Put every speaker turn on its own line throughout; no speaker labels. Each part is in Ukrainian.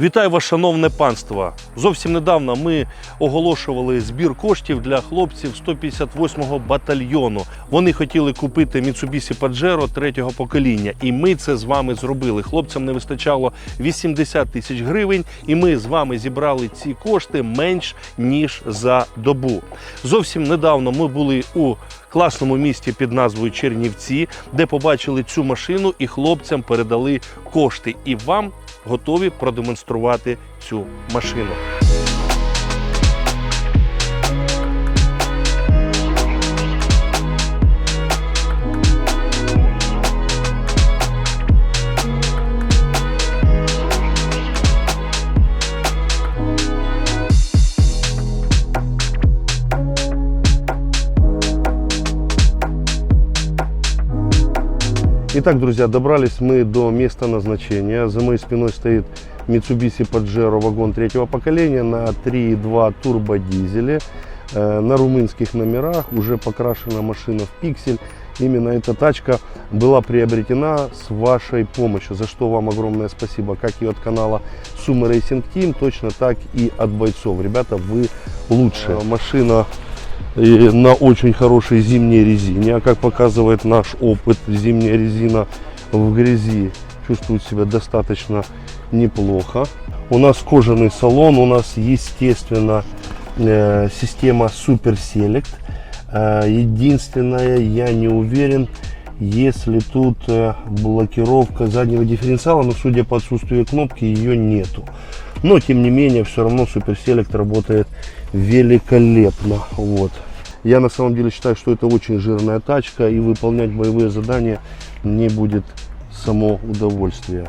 Вітаю вас, шановне панство! Зовсім недавно ми оголошували збір коштів для хлопців 158-го батальйону. Вони хотіли купити Mitsubishi Pajero третього покоління, і ми це з вами зробили. Хлопцям не вистачало 80 тисяч гривень, і ми з вами зібрали ці кошти менш ніж за добу. Зовсім недавно ми були у класному місті під назвою Чернівці, де побачили цю машину, і хлопцям передали кошти. І вам готові продемонструвати цю машину. Итак, друзья, добрались мы до места назначения. За моей спиной стоит Mitsubishi Pajero вагон третьего поколения на 3.2 турбодизеле. Э, На румынских номерах уже покрашена машина в пиксель. Именно эта тачка была приобретена с вашей помощью, за что вам огромное спасибо, как и от канала Sumo Racing Team, точно так и от бойцов. Ребята, вы лучшие. Машина на очень хорошей зимней резине. А как показывает наш опыт, зимняя резина в грязи чувствует себя достаточно неплохо. У нас кожаный салон, у нас естественно э, система Super Select. Э, Единственное, я не уверен, если тут э, блокировка заднего дифференциала, но судя по отсутствию кнопки, ее нету. Но тем не менее, все равно Super Select работает великолепно. Вот. Я на самом деле считаю, что это очень жирная тачка и выполнять боевые задания не будет само удовольствие.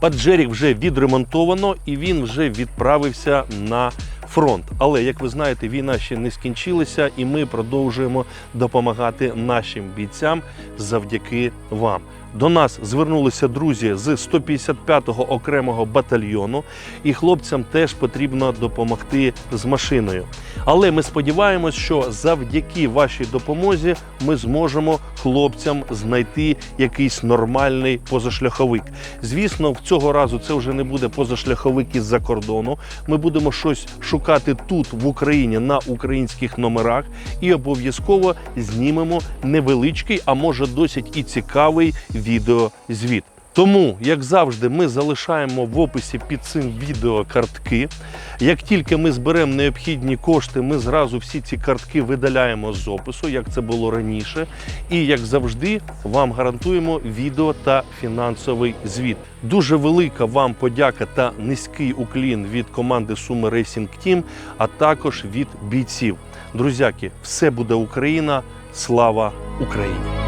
Паджерік вже відремонтовано і він вже відправився на фронт. Але як ви знаєте, війна ще не скінчилася, і ми продовжуємо допомагати нашим бійцям завдяки вам. До нас звернулися друзі з 155-го окремого батальйону, і хлопцям теж потрібно допомогти з машиною. Але ми сподіваємось, що завдяки вашій допомозі ми зможемо хлопцям знайти якийсь нормальний позашляховик. Звісно, в цього разу це вже не буде позашляховик із-за кордону. Ми будемо щось шукати тут, в Україні, на українських номерах, і обов'язково знімемо невеличкий, а може досить і цікавий відеозвіт. Тому, як завжди, ми залишаємо в описі під цим відео картки. Як тільки ми зберемо необхідні кошти, ми зразу всі ці картки видаляємо з опису, як це було раніше. І як завжди, вам гарантуємо відео та фінансовий звіт. Дуже велика вам подяка та низький уклін від команди Sumo Racing Team, а також від бійців. Друзяки, все буде Україна! Слава Україні!